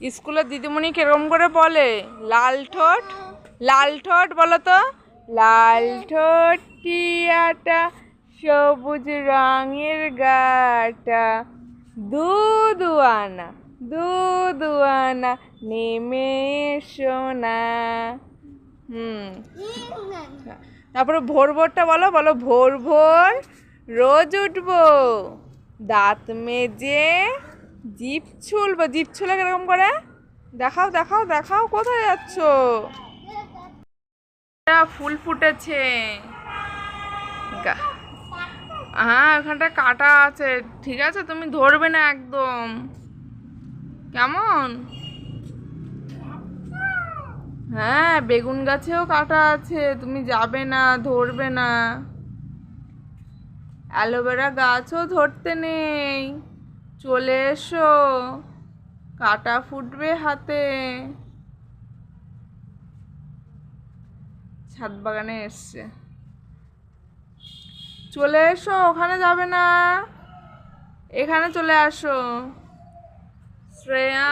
স্কুলের দিদিমণি কীরকম করে বলে? লাল ঠোঁট? লাল ঠোঁট বলো তো। লাল ঠোঁট টিয়াটা, সবুজ রঙের গাটা। দুদুয়ানা দুদুয়ানা নেমে এসো না। হুম। তারপরে ভোর ভোরটা বলো বলো ভোর ভোর, রোজ উঠবো। দাঁত মেজে জিপ ছুলবো জিপ ছুলে কীরকম করে? দেখাও দেখাও দেখাও, কোথায় যাচ্ছ? ফুল ফুটেছে। হ্যাঁ ওখানটা কাটা আছে। ঠিক আছে, তুমি ধরবে না একদম। কেমন? হ্যাঁ বেগুন গাছেও কাটা আছে। তুমি যাবে না, ধরবে না। অ্যালোভেরা গাছও ধরতে নেই। চলে এসো। কাটা ফুটবে হাতে। ছাদ বাগানে এসছে। চলে এসো, ওখানে যাবে না। এখানে চলে আসো। শ্রেয়া